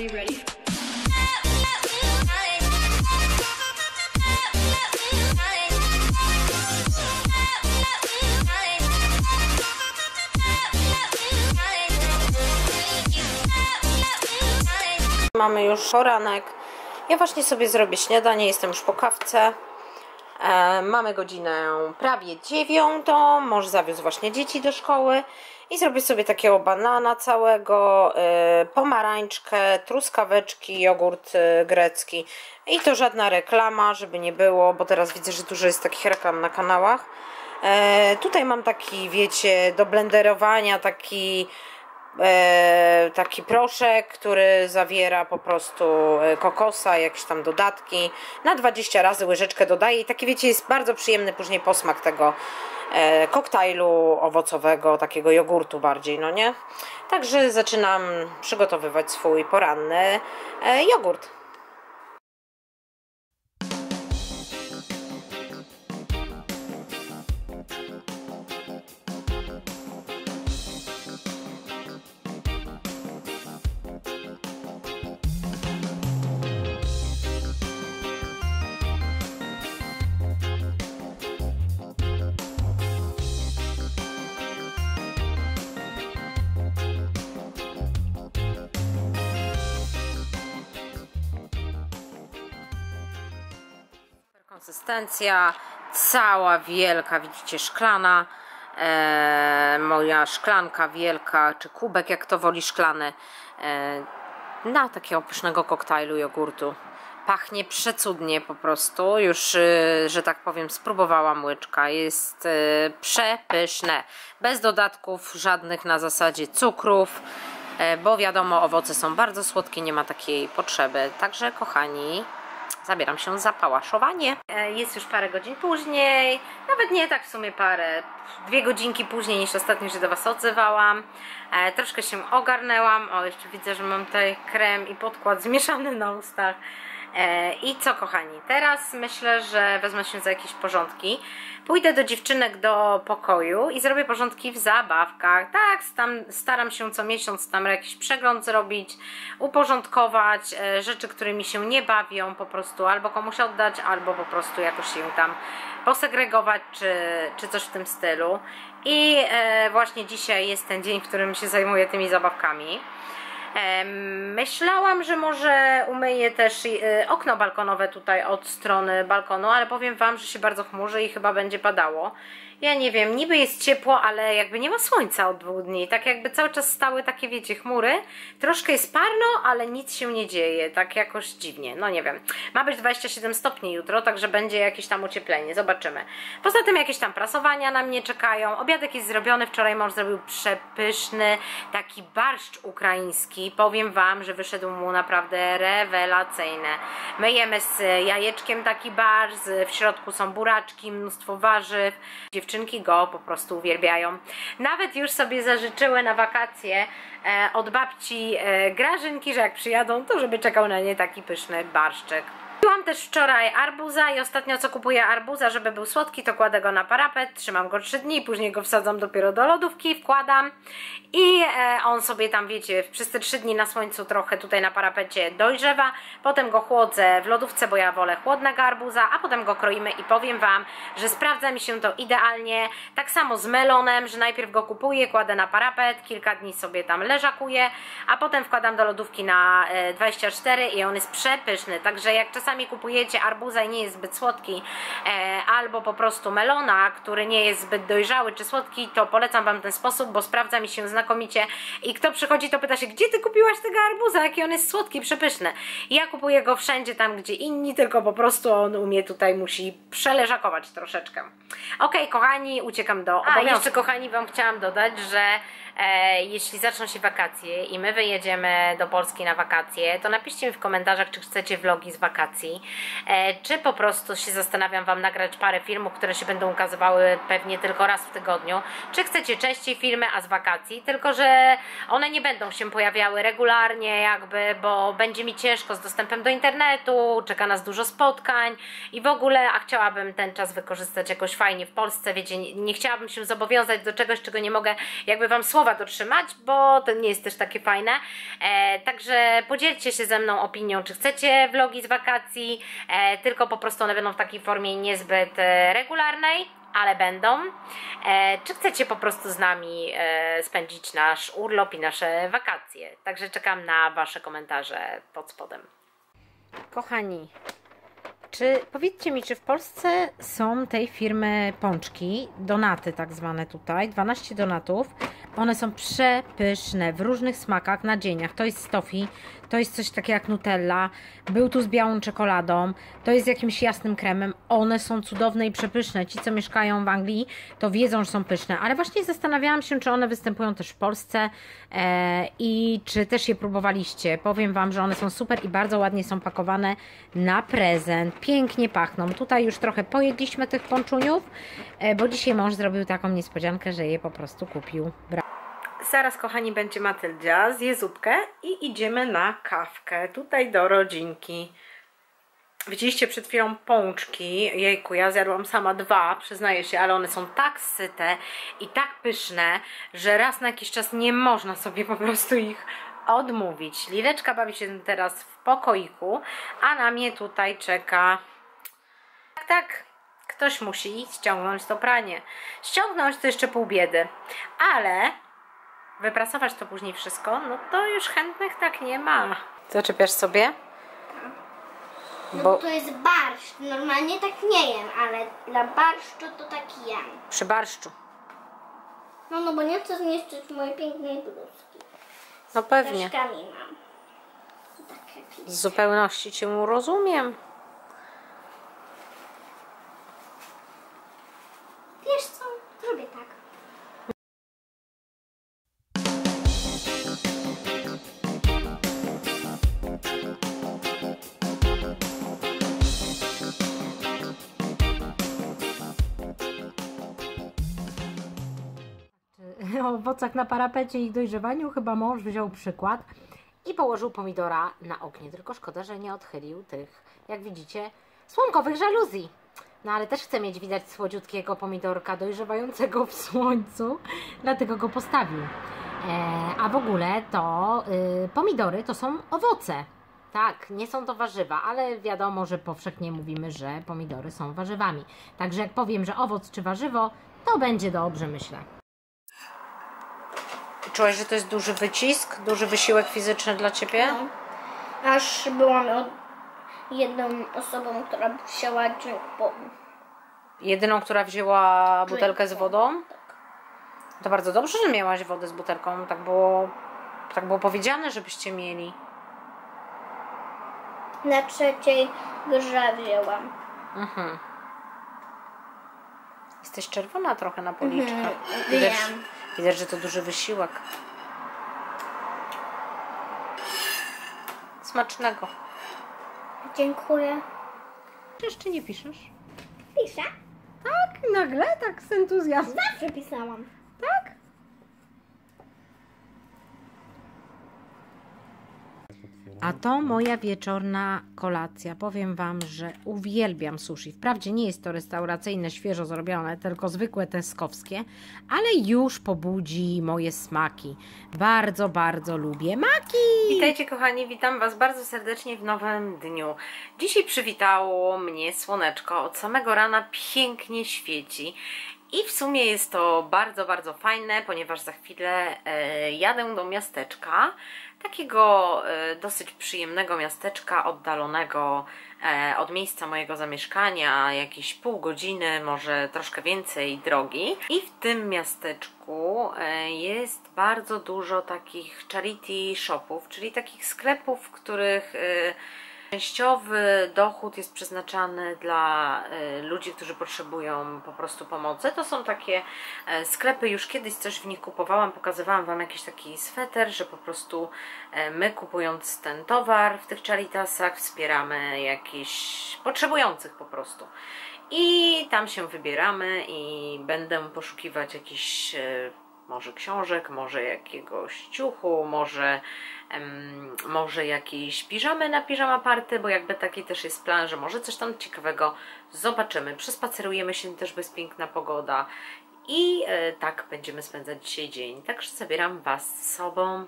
you ready? Mamy już poranek. Ja właśnie sobie zrobię śniadanie, jestem już po kawce. E, mamy godzinę prawie dziewiątą. Mąż zawiózł właśnie dzieci do szkoły i zrobię sobie takiego banana całego, e, pomarańczkę, truskaweczki, jogurt e, grecki. I to żadna reklama, żeby nie było, bo teraz widzę, że dużo jest takich reklam na kanałach. E, tutaj mam taki, wiecie, do blenderowania taki taki proszek, który zawiera po prostu e, kokosa, jakieś tam dodatki. Na 20 razy łyżeczkę dodaję i taki wiecie, jest bardzo przyjemny później posmak tego e, koktajlu owocowego, takiego jogurtu bardziej, no nie? Także zaczynam przygotowywać swój poranny e, jogurt. Konsystencja cała wielka, widzicie, szklana. E, moja szklanka wielka, czy kubek, jak to woli szklany. E, na takiego pysznego koktajlu jogurtu. Pachnie przecudnie po prostu. Już, y, że tak powiem, spróbowałam łyczka. Jest y, przepyszne. Bez dodatków żadnych na zasadzie cukrów e, bo wiadomo owoce są bardzo słodkie, nie ma takiej potrzeby. Także kochani zabieram się za pałaszowanie. E, Jest już parę godzin później, nawet nie tak w sumie parę, dwie godzinki później niż ostatnio się do Was odzywałam. E, troszkę się ogarnęłam, o jeszcze widzę, że mam tutaj krem i podkład zmieszany na ustach. E, I co kochani, teraz myślę, że wezmę się za jakieś porządki. Pójdę do dziewczynek do pokoju i zrobię porządki w zabawkach. Tak, tam staram się co miesiąc tam jakiś przegląd zrobić, uporządkować e, rzeczy, które mi się nie bawią, po prostu albo komuś oddać, albo po prostu jakoś się tam posegregować, czy, czy coś w tym stylu. I e, właśnie dzisiaj jest ten dzień, w którym się zajmuję tymi zabawkami. Myślałam, że może umyję też e, okno balkonowe tutaj od strony balkonu, ale powiem Wam, że się bardzo chmurzy i chyba będzie padało. Ja nie wiem, niby jest ciepło, ale jakby nie ma słońca od dwóch dni. Tak jakby cały czas stały takie, wiecie, chmury. Troszkę jest parno, ale nic się nie dzieje. Tak jakoś dziwnie. No nie wiem. Ma być 27 stopni jutro, także będzie jakieś tam ocieplenie. Zobaczymy. Poza tym jakieś tam prasowania na mnie czekają. Obiadek jest zrobiony. Wczoraj mąż zrobił przepyszny taki barszcz ukraiński. Powiem Wam, że wyszedł mu naprawdę rewelacyjny. My jemy z jajeczkiem taki barszcz. W środku są buraczki, mnóstwo warzyw. Dziewczynki go po prostu uwielbiają. Nawet już sobie zażyczyły na wakacje e, od babci e, Grażynki, że jak przyjadą, to żeby czekał na nie taki pyszny barszczek. Kupiłam też wczoraj arbuza i ostatnio co kupuję arbuza, żeby był słodki, to kładę go na parapet, trzymam go 3 dni, później go wsadzam dopiero do lodówki, wkładam i e, on sobie tam, wiecie, przez te 3 dni na słońcu trochę tutaj na parapecie dojrzewa, potem go chłodzę w lodówce, bo ja wolę chłodnego arbuza, a potem go kroimy i powiem Wam, że sprawdza mi się to idealnie, tak samo z melonem, że najpierw go kupuję, kładę na parapet, kilka dni sobie tam leżakuję, a potem wkładam do lodówki na e, 24 i on jest przepyszny, także jak czasami kupujecie arbuza i nie jest zbyt słodki, e, albo po prostu melona, który nie jest zbyt dojrzały czy słodki, to polecam Wam ten sposób, bo sprawdza mi się znakomicie i kto przychodzi to pyta się, gdzie Ty kupiłaś tego arbuza, jaki on jest słodki, przepyszny. Ja kupuję go wszędzie tam, gdzie inni, tylko po prostu on u mnie tutaj musi przeleżakować troszeczkę. Okej, kochani, uciekam do A, obowiązków. jeszcze kochani Wam chciałam dodać, że jeśli zaczną się wakacje i my wyjedziemy do Polski na wakacje, to napiszcie mi w komentarzach, czy chcecie vlogi z wakacji, e, czy po prostu się zastanawiam Wam nagrać parę filmów, które się będą ukazywały pewnie tylko raz w tygodniu, czy chcecie częściej filmy, a z wakacji, tylko że one nie będą się pojawiały regularnie jakby, bo będzie mi ciężko z dostępem do internetu, czeka nas dużo spotkań i w ogóle, a chciałabym ten czas wykorzystać jakoś fajnie w Polsce, wiecie, nie, nie chciałabym się zobowiązać do czegoś, czego nie mogę jakby Wam słowa trzeba dotrzymać, bo to nie jest też takie fajne. E, także podzielcie się ze mną opinią, czy chcecie vlogi z wakacji, e, tylko po prostu one będą w takiej formie niezbyt e, regularnej, ale będą. E, czy chcecie po prostu z nami e, spędzić nasz urlop i nasze wakacje? Także czekam na Wasze komentarze pod spodem. Kochani, czy powiedzcie mi, czy w Polsce są tej firmy pączki, donaty tak zwane tutaj, 12 donatów. One są przepyszne w różnych smakach, nadzieniach. To jest tofi, to jest coś takiego jak Nutella, był tu z białą czekoladą, to jest jakimś jasnym kremem. One są cudowne i przepyszne. Ci, co mieszkają w Anglii, to wiedzą, że są pyszne, ale właśnie zastanawiałam się, czy one występują też w Polsce e, i czy też je próbowaliście. Powiem Wam, że one są super i bardzo ładnie są pakowane na prezent. Pięknie pachną. Tutaj już trochę pojedliśmy tych pączuniów, e, bo dzisiaj mąż zrobił taką niespodziankę, że je po prostu kupił. Bra Zaraz, kochani, będzie Matyldzia, zje zupkę i idziemy na kawkę. Tutaj do rodzinki. Widzieliście przed chwilą pączki. Jejku, ja zjadłam sama dwa, przyznaję się, ale one są tak syte i tak pyszne, że raz na jakiś czas nie można sobie po prostu ich odmówić. Lileczka bawi się teraz w pokoiku, a na mnie tutaj czeka... Tak, tak, ktoś musi ściągnąć to pranie. Ściągnąć to jeszcze pół biedy, ale wyprasować to później wszystko, no to już chętnych tak nie ma. Zaczepiasz sobie? No Bo- bo to jest barszcz. Normalnie tak nie jem, ale dla barszczu to tak jem. Przy barszczu. No no bo nie chcę zniszczyć mojej pięknej bluzki. No pewnie. Troszkami mam. Tak jak Z zupełności Cię rozumiem. Owocach na parapecie i dojrzewaniu chyba mąż wziął przykład i położył pomidora na oknie. Tylko szkoda, że nie odchylił tych, jak widzicie, słomkowych żaluzji. No ale też chcę mieć widać słodziutkiego pomidorka dojrzewającego w słońcu, dlatego go postawił. E, a w ogóle to y, pomidory to są owoce. Tak, nie są to warzywa, ale wiadomo, że powszechnie mówimy, że pomidory są warzywami. Także jak powiem, że owoc czy warzywo, to będzie dobrze, myślę. Czułeś, że to jest duży wycisk, duży wysiłek fizyczny dla Ciebie? No. Aż byłam od jedną osobą, która drink po... Jedyną, która wzięła butelkę z wodą? Tak. To bardzo dobrze, że miałaś wodę z butelką. Tak było, tak było powiedziane, żebyście mieli. Na trzeciej grze wzięłam. Mhm. Jesteś czerwona trochę na policzkach. Mhm, wiem. Widać, że to duży wysiłek. Smacznego. Dziękuję. Jeszcze nie piszesz? Piszę? Tak, nagle, tak z entuzjazmem. Zawsze pisałam. Tak? A to moja wieczorna kolacja. Powiem Wam, że uwielbiam sushi. Wprawdzie nie jest to restauracyjne, świeżo zrobione, tylko zwykłe teskowskie, ale już pobudzi moje smaki. Bardzo, bardzo lubię maki! Witajcie kochani, witam Was bardzo serdecznie w nowym dniu. Dzisiaj przywitało mnie słoneczko. Od samego rana pięknie świeci. I w sumie jest to bardzo, bardzo fajne, ponieważ za chwilę e, jadę do miasteczka, takiego e, dosyć przyjemnego miasteczka, oddalonego e, od miejsca mojego zamieszkania, jakieś pół godziny, może troszkę więcej drogi. I w tym miasteczku e, jest bardzo dużo takich charity shopów, czyli takich sklepów, w których Częściowy dochód jest przeznaczany dla y, ludzi, którzy potrzebują po prostu pomocy. To są takie e, sklepy, już kiedyś coś w nich kupowałam, pokazywałam Wam jakiś taki sweter, że po prostu e, my kupując ten towar w tych charitasach wspieramy jakichś potrzebujących po prostu. I tam się wybieramy i będę poszukiwać jakichś e, może książek, może jakiegoś ciuchu, może, może jakiejś piżamy na piżama party, bo jakby taki też jest plan, że może coś tam ciekawego zobaczymy. Przespacerujemy się też, bo piękna pogoda I e, tak będziemy spędzać dzisiaj dzień. Także zabieram Was z sobą.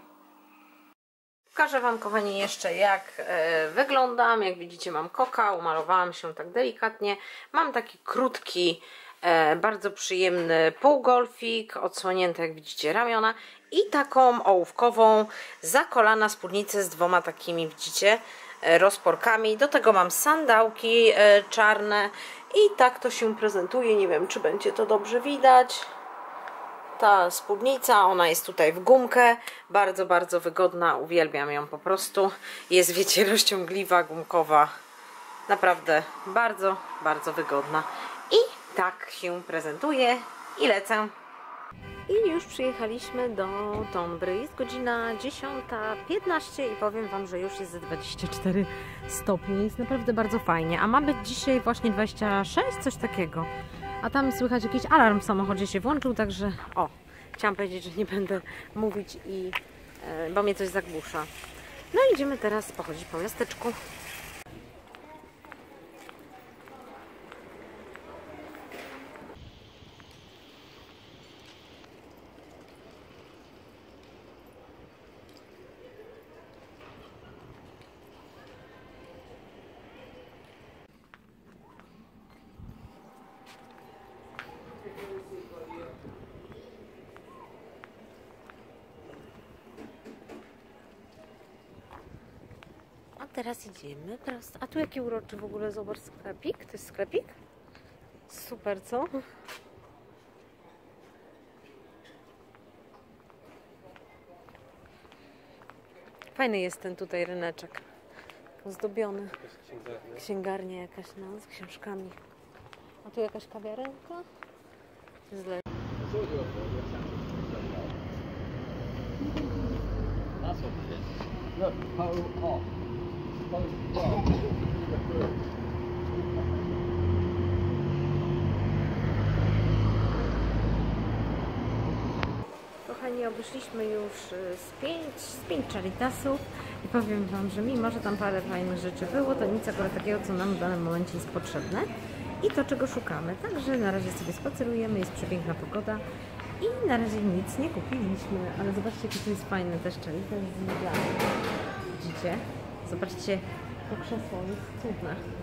Pokażę Wam, kochani, jeszcze jak e, wyglądam. Jak widzicie, mam koka, umalowałam się tak delikatnie. Mam taki krótki, bardzo przyjemny półgolfik, odsłonięte, jak widzicie, ramiona i taką ołówkową, za kolana spódnicę z dwoma takimi, widzicie, e, rozporkami. Do tego mam sandałki e, czarne i tak to się prezentuje. Nie wiem, czy będzie to dobrze widać. Ta spódnica, ona jest tutaj w gumkę, bardzo, bardzo wygodna, uwielbiam ją po prostu, jest wiecie rozciągliwa, gumkowa, naprawdę bardzo, bardzo wygodna. I tak się prezentuje i lecę. I już przyjechaliśmy do Tombry, jest godzina 10.15 i powiem Wam, że już jest ze 24 stopni, jest naprawdę bardzo fajnie, a ma być dzisiaj właśnie 26, coś takiego. A tam słychać jakiś alarm w samochodzie się włączył, także o, chciałam powiedzieć, że nie będę mówić i e, bo mnie coś zagłusza. No idziemy teraz pochodzić po miasteczku. Teraz idziemy prosto. A tu jaki uroczy w ogóle, zobacz, sklepik. To jest sklepik? Super, co? Fajny jest ten tutaj ryneczek. Ozdobiony. Księgarnia jakaś, no, z książkami. A tu jakaś kawiarenka? Źle. That's what it is. Look, hoe off. Kochani, obeszliśmy już y, z pięć, z pięć Charitasów i powiem Wam, że mimo, że tam parę fajnych rzeczy było, to nic akurat takiego, co nam w danym momencie jest potrzebne i to, czego szukamy. Także na razie sobie spacerujemy, jest przepiękna pogoda i na razie nic nie kupiliśmy, ale zobaczcie, jaki to jest fajny też Charitas z. Widzicie? Zobaczcie, to krzesło jest cudne.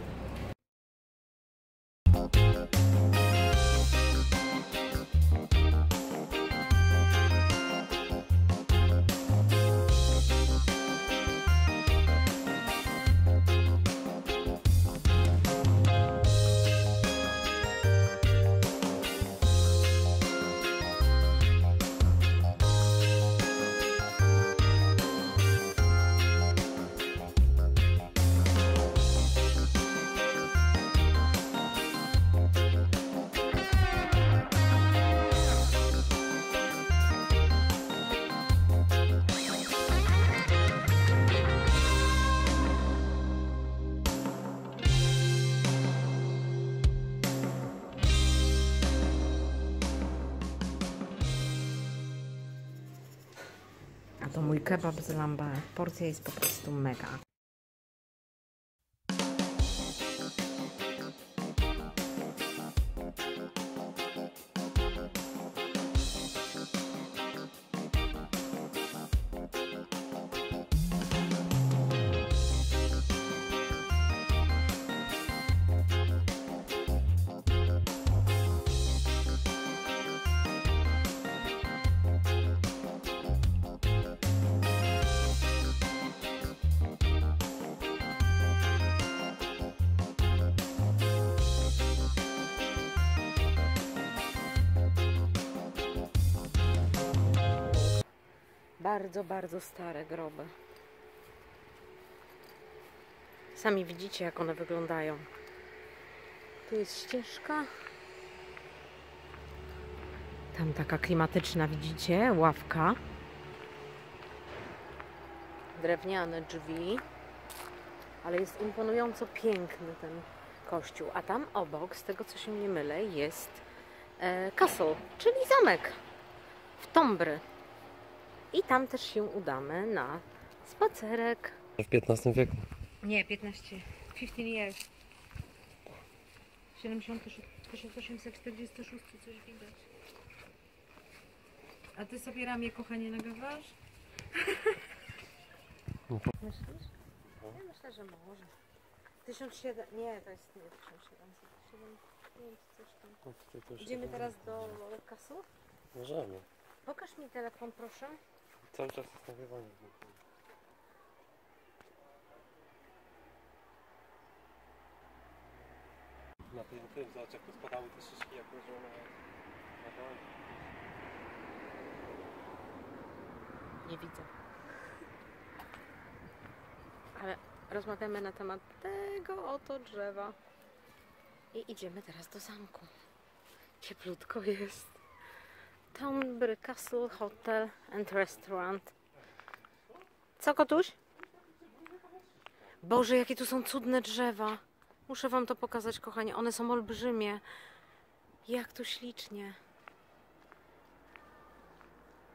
Kebab z lamba. Porcja jest po prostu mega. Bardzo, bardzo stare groby. Sami widzicie, jak one wyglądają. Tu jest ścieżka. Tam taka klimatyczna, widzicie, ławka. Drewniane drzwi. Ale jest imponująco piękny ten kościół. A tam obok, z tego co się nie mylę, jest e, castle, czyli zamek w Tombry. I tam też się udamy na spacerek. W XV wieku. Nie, 15. 15 years. 76, 1846 coś widać. A ty sobie ramię, kochanie, nagrywasz? Myślisz? Ja myślę, że może. 1700, nie, to jest nie 1700, 75, coś tam. Idziemy teraz do kasu? Możemy. Pokaż mi telefon, proszę. Cały czas jest nagrywanie. Na tym, tym, zobacz jak pospadały te szyszki, jak leżą na, na dole. Nie widzę. Ale rozmawiamy na temat tego oto drzewa. I idziemy teraz do zamku. Cieplutko jest. Townbury Castle Hotel and Restaurant. Co, kotuś? Boże, jakie tu są cudne drzewa. Muszę wam to pokazać, kochani. One są olbrzymie. Jak tu ślicznie.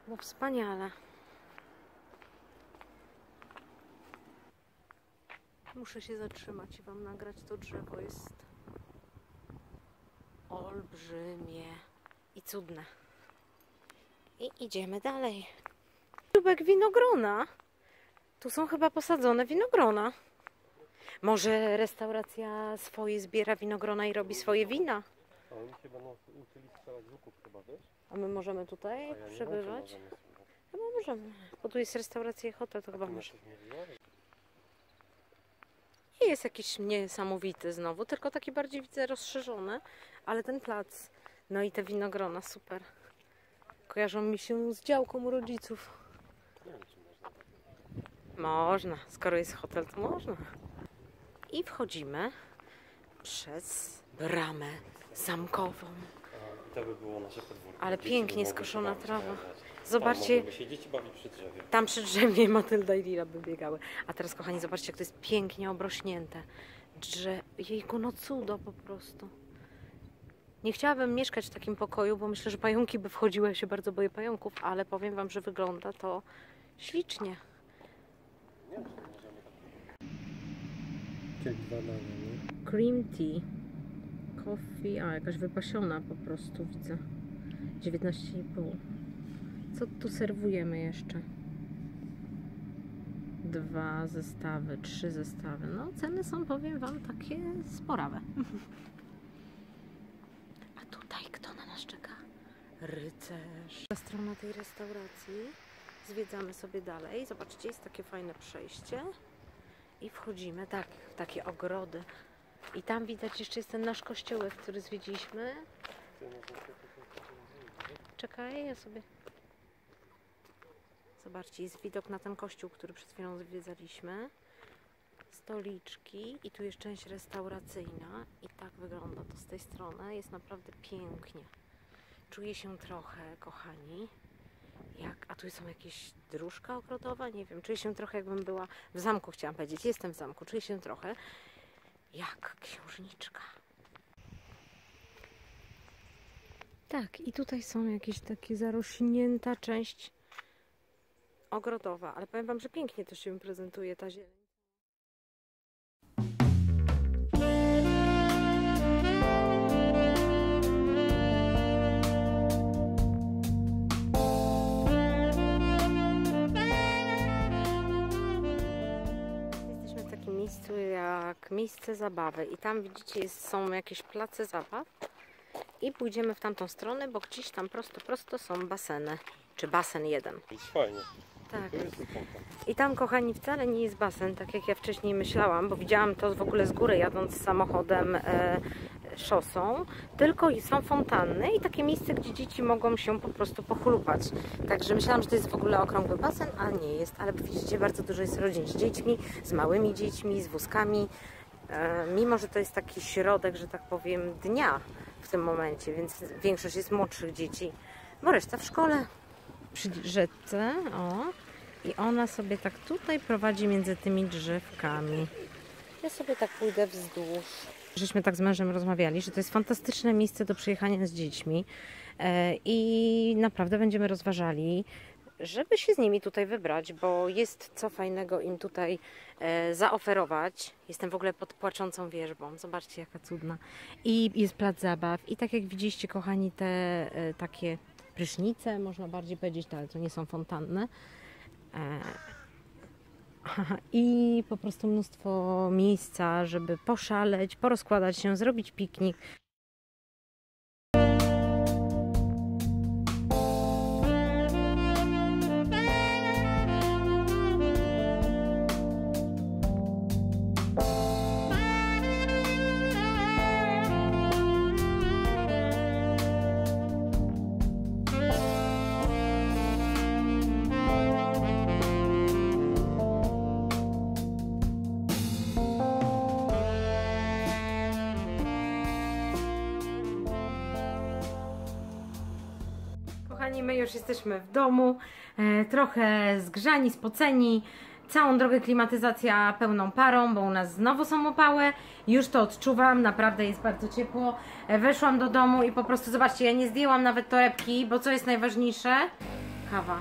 No wspaniale. Muszę się zatrzymać i wam nagrać to drzewo. Jest olbrzymie i cudne. I idziemy dalej. Tubek winogrona. Tu są chyba posadzone winogrona. Może restauracja swoje zbiera winogrona i robi swoje wina. A oni chyba uczyli strzelać łuków chyba, wiesz? A my możemy tutaj A ja wiem, przebywać? możemy. Chyba możemy. Bo tu jest restauracja i hotel, to chyba Ty może. coś mówiła? Nie jest jakiś niesamowity znowu, tylko taki bardziej widzę rozszerzony, ale ten plac, no i te winogrona, super. Kojarzą mi się z działką u rodziców. Można. Skoro jest hotel, to można. I wchodzimy przez bramę zamkową. To by było nasze podwórko. Ale pięknie skoszona trawa. zobacz. Zobaczcie, Tam bawić przy drzewie. Tam przy drzewie Matylda i Lila by biegały. A teraz, kochani, zobaczcie, jak to jest pięknie obrośnięte. Drze... Jejku, no cudo po prostu. Nie chciałabym mieszkać w takim pokoju, bo myślę, że pająki by wchodziły. Ja się bardzo boję pająków, ale powiem wam, że wygląda to ślicznie. Tak. Banana, nie? Cream tea. Coffee, a jakaś wypasiona po prostu widzę. 19,5. Co tu serwujemy jeszcze? Dwa zestawy, trzy zestawy. No, ceny są, powiem Wam, takie sporawe. A tutaj kto na nas czeka? Rycerz. Ta strona tej restauracji. Zwiedzamy sobie dalej. Zobaczcie, jest takie fajne przejście. I wchodzimy, tak, w takie ogrody. I tam widać jeszcze jest ten nasz kościołek, który zwiedziliśmy. Czekaj, ja sobie. Zobaczcie, jest widok na ten kościół, który przed chwilą zwiedzaliśmy. Stoliczki i tu jest część restauracyjna. I tak wygląda to z tej strony. Jest naprawdę pięknie. Czuję się trochę, kochani. Jak, a tu są jakieś dróżka ogrodowa? Nie wiem. Czuję się trochę, jakbym była w zamku, chciałam powiedzieć. Jestem w zamku. Czuję się trochę jak księżniczka. Tak, i tutaj są jakieś takie zarośnięta część ogrodowa, ale powiem Wam, że pięknie to się prezentuje ta zieleń. Miejscu jak miejsce zabawy i tam widzicie są jakieś place zabaw i pójdziemy w tamtą stronę, bo gdzieś tam prosto, prosto są baseny, czy basen jeden. Jest fajnie. Tak. I tam, kochani, wcale nie jest basen, tak jak ja wcześniej myślałam, bo widziałam to w ogóle z góry jadąc samochodem e, szosą, tylko są fontanny i takie miejsce, gdzie dzieci mogą się po prostu pochlupać. Także myślałam, że to jest w ogóle okrągły basen, a nie jest, ale widzicie, bardzo dużo jest rodzin z dziećmi, z małymi dziećmi, z wózkami, e, mimo że to jest taki środek, że tak powiem, dnia w tym momencie, więc większość jest młodszych dzieci, bo reszta w szkole. Przy rzece, o, i ona sobie tak tutaj prowadzi między tymi drzewkami. Ja sobie tak pójdę wzdłuż. Żeśmy tak z mężem rozmawiali, że to jest fantastyczne miejsce do przyjechania z dziećmi e, i naprawdę będziemy rozważali, żeby się z nimi tutaj wybrać, bo jest co fajnego im tutaj e, zaoferować. Jestem w ogóle pod płaczącą wierzbą. Zobaczcie, jaka cudna. I jest plac zabaw. I tak jak widzieliście, kochani, te e, takie prysznice, można bardziej powiedzieć, ale to nie są fontanny. I po prostu mnóstwo miejsca, żeby poszaleć, porozkładać się, zrobić piknik. My już jesteśmy w domu, e, trochę zgrzani, spoceni. Całą drogę klimatyzacja pełną parą, bo u nas znowu są opały. Już to odczuwam, naprawdę jest bardzo ciepło. E, weszłam do domu i po prostu, zobaczcie, ja nie zdjęłam nawet torebki, bo co jest najważniejsze? Kawa.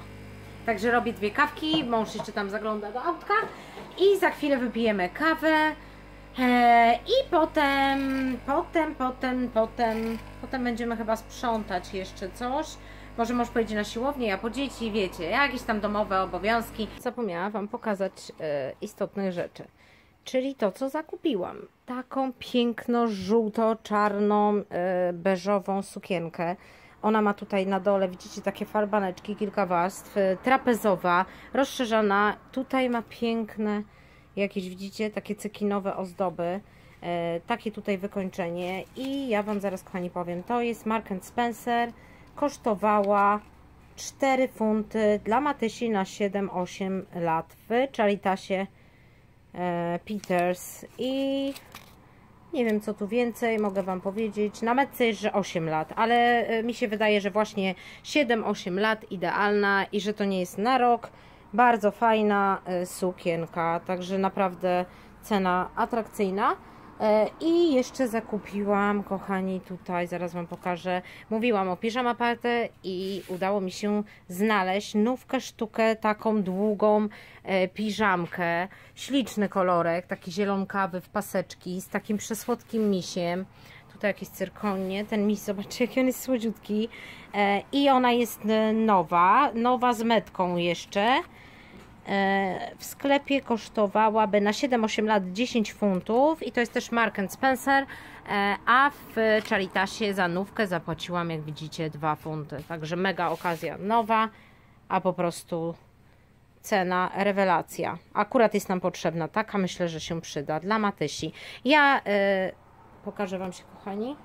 Także robię dwie kawki, mąż jeszcze tam zagląda do autka i za chwilę wypijemy kawę. E, I potem, potem, potem, potem, potem będziemy chyba sprzątać jeszcze coś. Może mąż pojedzie na siłownię, ja po dzieci, wiecie, jakieś tam domowe obowiązki. Zapomniałam Wam pokazać e, istotne rzeczy. Czyli to, co zakupiłam. Taką piękno żółto-czarną, e, beżową sukienkę. Ona ma tutaj na dole, widzicie, takie farbaneczki, kilka warstw. e, Trapezowa, rozszerzona. Tutaj ma piękne, jakieś widzicie, takie cekinowe ozdoby. E, takie tutaj wykończenie. I ja Wam zaraz, kochani, powiem. To jest Mark Spencer. Kosztowała 4 funty dla Matysi na 7-8 lat w Charitasie e, Peters. I nie wiem co tu więcej mogę Wam powiedzieć. Na metce jest, że 8 lat, ale e, mi się wydaje, że właśnie 7-8 lat idealna i że to nie jest na rok. Bardzo fajna e, sukienka, także naprawdę cena atrakcyjna. E, I jeszcze zakupiłam, kochani, tutaj zaraz Wam pokażę. Mówiłam o piżama i udało mi się znaleźć nówkę sztukę, taką długą e, piżamkę. Śliczny kolorek, taki zielonkawy w paseczki z takim przesłodkim misiem. Tutaj jakieś cyrkonie. Ten mis, zobaczcie, jaki on jest słodziutki. E, I ona jest nowa, nowa z metką jeszcze. E, w sklepie kosztowałaby na 7-8 lat 10 funtów i to jest też Mark Spencer, e, a w Charitasie za nówkę zapłaciłam, jak widzicie, 2 funty. Także mega okazja nowa, a po prostu cena rewelacja. Akurat jest nam potrzebna taka, myślę, że się przyda dla Matysi. Ja e, pokażę Wam się, kochani.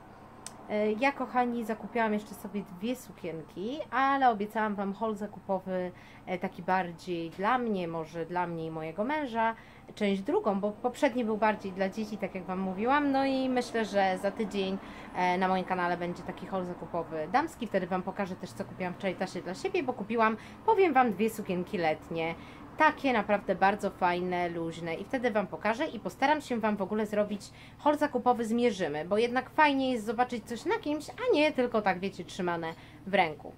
E, Ja, kochani, zakupiłam jeszcze sobie dwie sukienki, ale obiecałam Wam haul zakupowy e, taki bardziej dla mnie, może dla mnie i mojego męża, część drugą, bo poprzedni był bardziej dla dzieci, tak jak Wam mówiłam, no i myślę, że za tydzień e, na moim kanale będzie taki haul zakupowy damski, wtedy Wam pokażę też, co kupiłam w Charitasie dla siebie, bo kupiłam, powiem Wam, dwie sukienki letnie, takie naprawdę bardzo fajne, luźne i wtedy Wam pokażę i postaram się Wam w ogóle zrobić haul zakupowy zmierzymy, bo jednak fajnie jest zobaczyć coś na kimś, a nie tylko tak, wiecie, trzymane w ręku.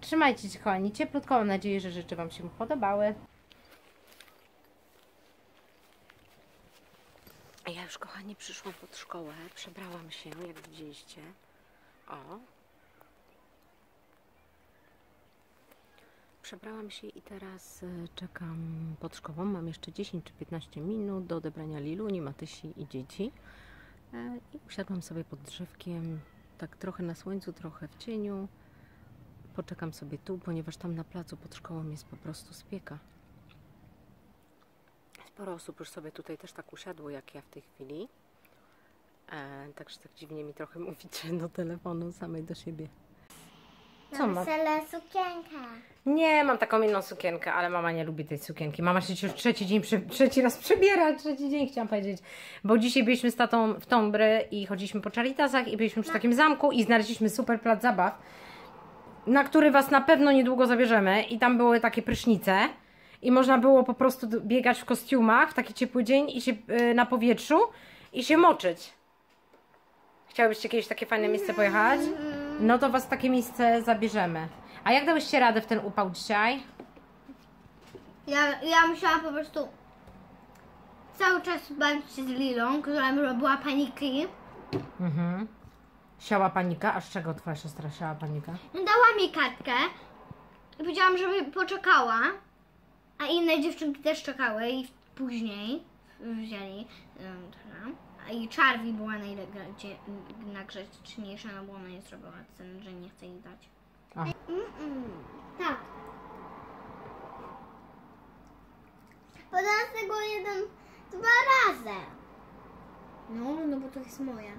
Trzymajcie się kochani, cieplutko, mam nadzieję, że rzeczy Wam się podobały. Ja już kochani przyszłam pod szkołę, przebrałam się, jak widzieliście. O, Przebrałam się i teraz e, czekam pod szkołą. Mam jeszcze 10 czy 15 minut do odebrania Liluni, Matysi i dzieci. E, I usiadłam sobie pod drzewkiem, tak trochę na słońcu, trochę w cieniu. Poczekam sobie tu, ponieważ tam na placu pod szkołą jest po prostu spieka. Sporo osób już sobie tutaj też tak usiadło, jak ja w tej chwili. E, także tak dziwnie mi trochę mówicie do telefonu samej do siebie. Co ma? Wesele sukienka. Nie, mam taką inną sukienkę, ale mama nie lubi tej sukienki. Mama się już trzeci dzień, trzeci raz przebiera, trzeci dzień chciałam powiedzieć. Bo dzisiaj byliśmy z tatą w Tombry i chodziliśmy po Charitasach i byliśmy przy takim zamku i znaleźliśmy super plac zabaw, na który Was na pewno niedługo zabierzemy i tam były takie prysznice i można było po prostu biegać w kostiumach w taki ciepły dzień i się y, na powietrzu i się moczyć. Chciałybyście kiedyś takie fajne miejsce pojechać? No to Was w takie miejsce zabierzemy. A jak dałyście radę w ten upał dzisiaj? Ja, ja musiałam po prostu cały czas bawić się z Lilą, która mi robiła paniki. Mhm. Siała panika? A z czego twoja siostra siała panika? No dała mi kartkę i powiedziałam, żeby poczekała, a inne dziewczynki też czekały i później wzięli um, i Charlie była najgrzeczniejsza, no bo ona nie zrobiła sceny, że nie chce jej dać. A. Mm-mm. Tak. Podałam z tego jeden, dwa razy. No, no bo to jest moja.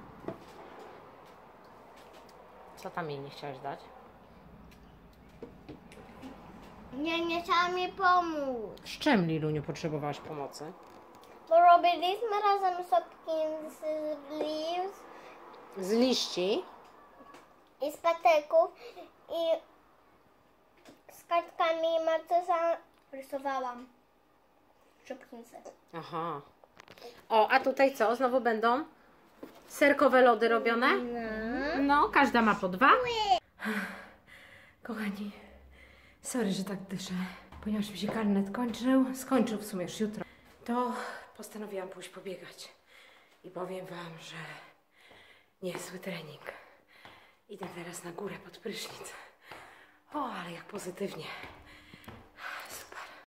Co tam jej nie chciałeś dać? Nie, nie chciałam jej pomóc. Z czym, Liluniu, potrzebowałaś pomocy? Robiliśmy razem sopki z leaves Z liści? i z patyków i z kartkami Martyza rysowałam szybkińce. Aha. O, a tutaj co? Znowu będą serkowe lody robione? No, każda ma po dwa. Kochani, sorry, że tak dyszę. Ponieważ mi się karnet kończył, skończył w sumie już jutro, to postanowiłam pójść pobiegać. I powiem Wam, że niezły trening. Idę teraz na górę pod prysznic. O, ale jak pozytywnie.